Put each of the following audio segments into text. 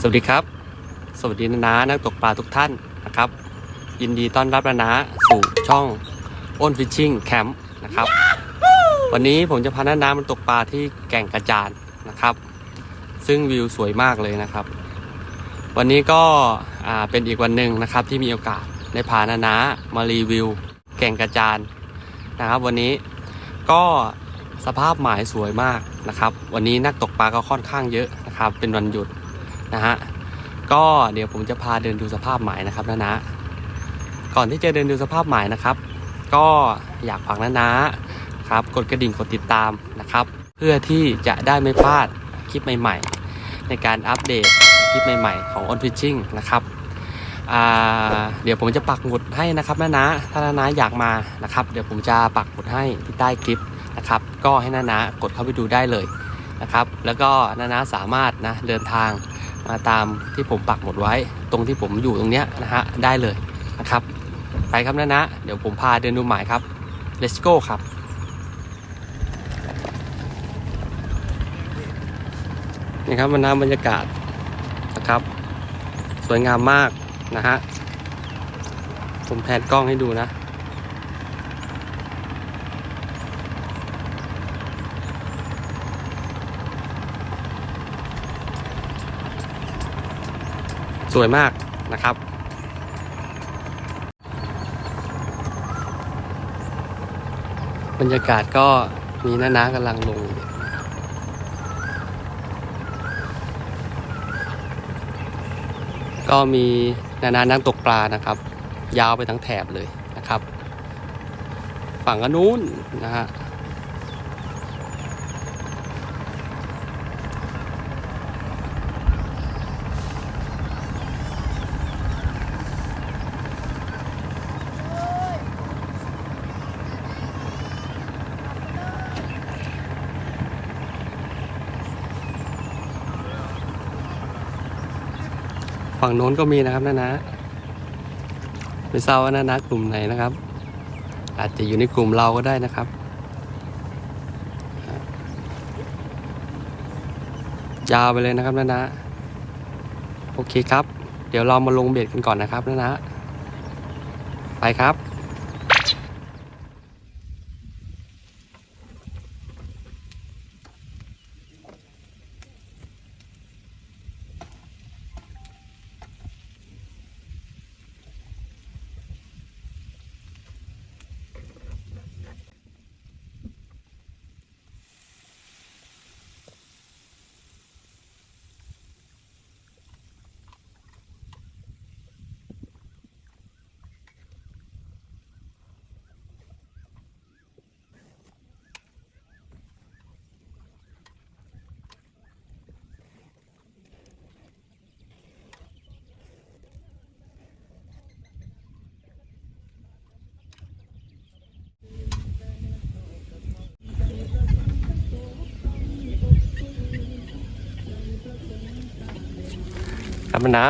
สวัสดีครับ สวัสดีนานานักตกปลาทุกท่านนะครับ ยินดีต้อนรับนานาสู่ช่องอ้นฟิชชิ่งแคมป์นะครับ วันนี้ผมจะพานานามาตกปลาที่แก่งกระจานนะครับ ซึ่งวิวสวยมากเลยนะครับ วันนี้ก็อ่าเป็นอีกวันหนึ่งนะครับที่มีโอกาสได้พานานามารีวิว แก่งกระจานนะครับ วันนี้ก็สภาพหมายสวยมากนะครับ วันนี้นักตกปลาก็ค่อนข้างเยอะนะครับ เป็นวันหยุด นะฮะก็เดี๋ยวผมจะพาเดินดูสภาพหมายนะครับนะนะก่อนที่จะเดินดูสภาพหมายนะครับ ก็อยากฝากนะนะครับ กดกระดิ่งกดติดตามนะครับ เพื่อที่จะได้ไม่พลาดคลิปใหม่ๆ ในการอัปเดตคลิปใหม่ๆ ของ On Fishing นะครับเดี๋ยวผมจะปักหมุดให้นะครับนะนะถ้านะนะอยากมานะครับ เดี๋ยวผมจะปักหมุดให้ที่ใต้คลิปนะครับ ก็ให้นะนะกดเข้าไปดูได้เลยนะครับ แล้วก็นะนะสามารถนะเดินทาง มาตามที่ผมปักหมดไว้ ตรงที่ผมอยู่ตรงเนี้ยนะฮะได้เลยนะครับ ไปครับนะนะ เดี๋ยวผมพาเดินดูหมายครับ let's go ครับนี่ครับมันน้ำบรรยากาศนะครับ สวยงามมากนะฮะผมแพนกล้องให้ดูนะ สวยมากนะครับ บรรยากาศก็มีน้าน้ากำลังลง ก็มีนานานั่งตกปลานะครับ ยาวไปทั้งแถบเลยนะครับ ฝั่งอนนู้นนะฮะ ฝั่งโน้นก็มีนะครับนะนะไม่ทราบว่านะนะกลุ่มไหนนะครับ อาจจะอยู่ในกลุ่มเราก็ได้นะครับ ยาวไปเลยนะครับนะนะโอเคครับ เดี๋ยวเรามาลงเบ็ดกันก่อนนะครับนะนะไปครับ มนะ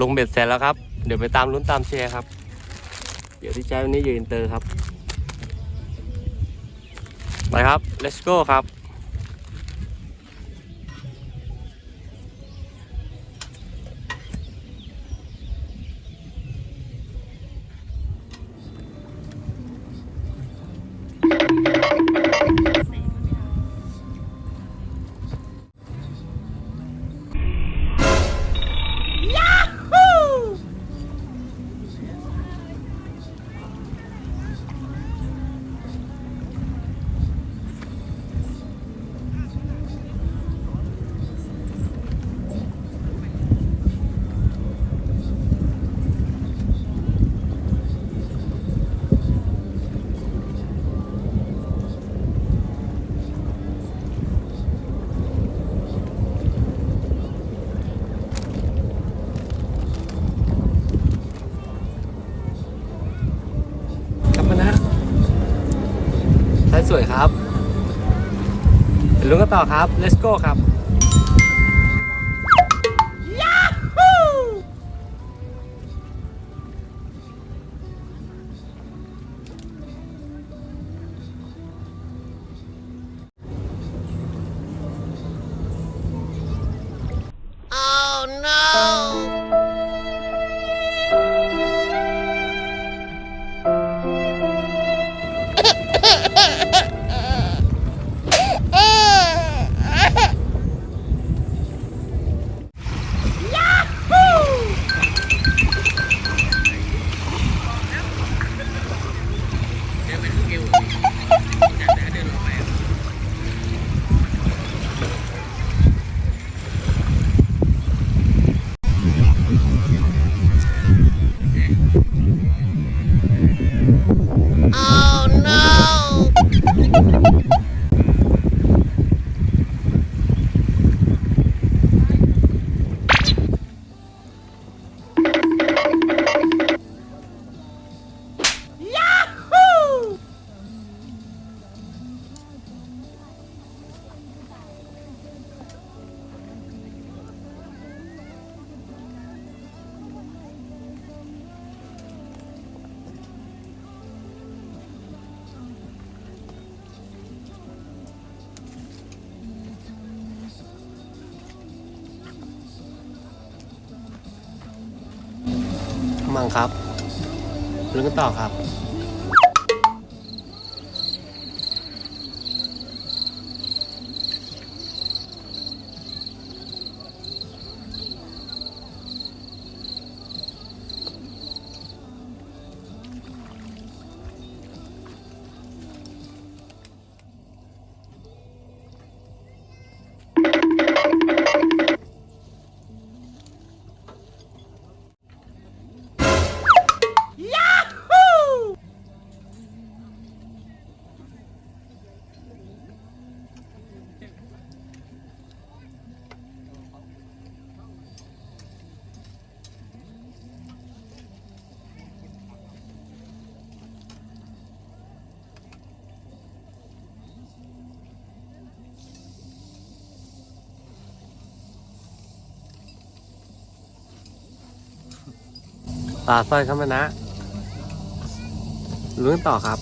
ลงเบ็ดเสร็จแล้วครับ เดี๋ยวไปตามลุ้นตามเชียร์ครับ เดี๋ยวที่ใจวันนี้อยู่อินเตอร์ครับ ไปครับ let's go ครับ สวยครับเดี๋ยวลุ้นกันต่อครับ let's go ครับ มั่งครับลุ้นกันต่อครับ ปลาสร้อยครับนะลุ้นต่อครับ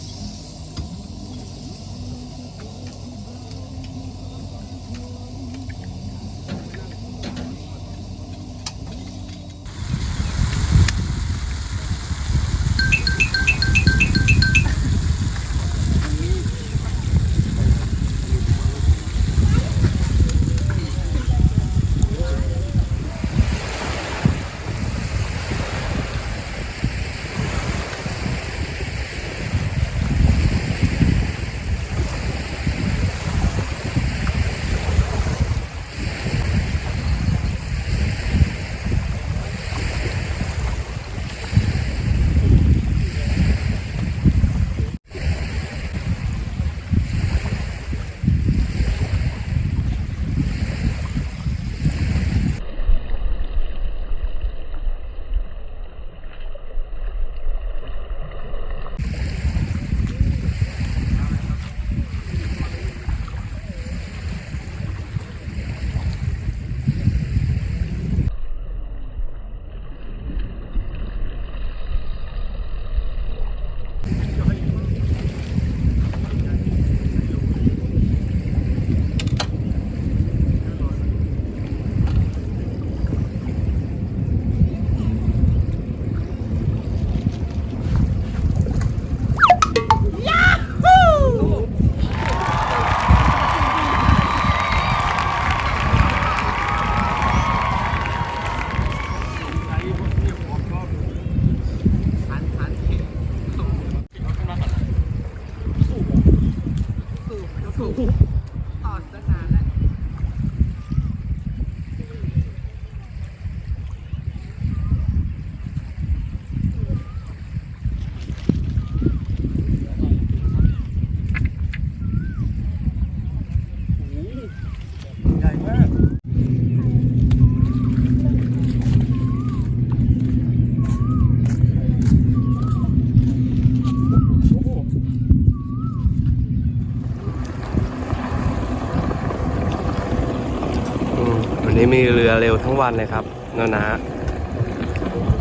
นี้มีเรือเร็วทั้งวันเลยครับนานะ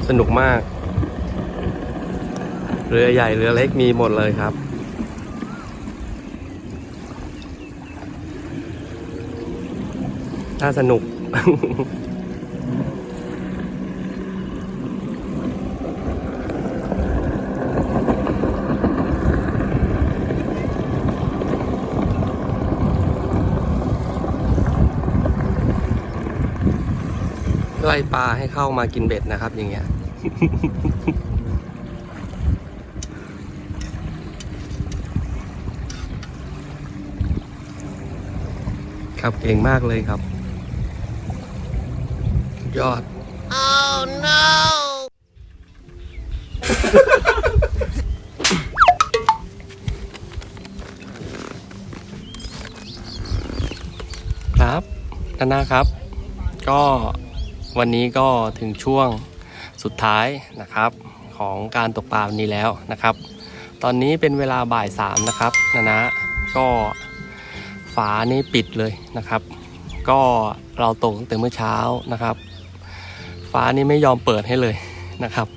สนุกมาก เรือใหญ่เรือเล็กมีหมดเลยครับ น่าสนุก ล่ปลาให้เข้ามากินเบ็ดนะครับ อย่างเงี้ย ครับเก่งมากเลยครับ ยอดครับนานาครับ ก็ วันนี้ก็ถึงช่วงสุดท้ายนะครับของการตกปลาวันนี้แล้วนะครับ ตอนนี้เป็นเวลาบ่ายสามนะครับนานะก็ฝานี่ปิดเลยนะครับ ก็เราตกตั้งแต่เมื่อเช้านะครับ ฟ้านี่ไม่ยอมเปิดให้เลยนะครับ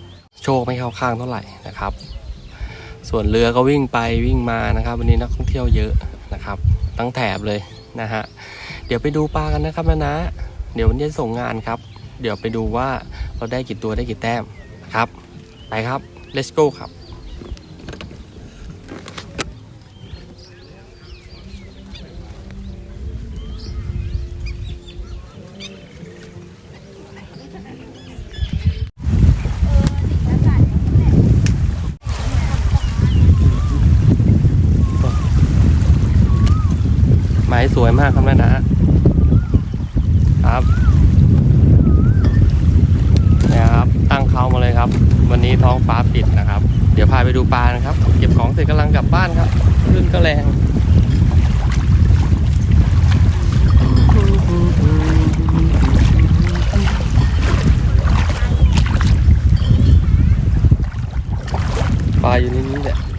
โชคไม่เข้าข้างเท่าไหร่นะครับ ส่วนเรือก็วิ่งไปวิ่งมานะครับ วันนี้นักท่องเที่ยวเยอะนะครับ ตั้งแถบเลยนะฮะเดี๋ยวไปดูปลากันนะครับนะนะ เดี๋ยววันนี้ส่งงานครับ เดี๋ยวไปดูว่าเราได้กี่ตัวได้กี่แต้มครับ ไปครับ let's go ครับหมายสวยมากครับนะนะ วันนี้ท้องฟ้าปิดนะครับ เดี๋ยวพาไปดูปลานะครับ เก็บของเสร็จกำลังกลับบ้านครับคลื่นก็แรงปลาอยู่ในนี้แหละ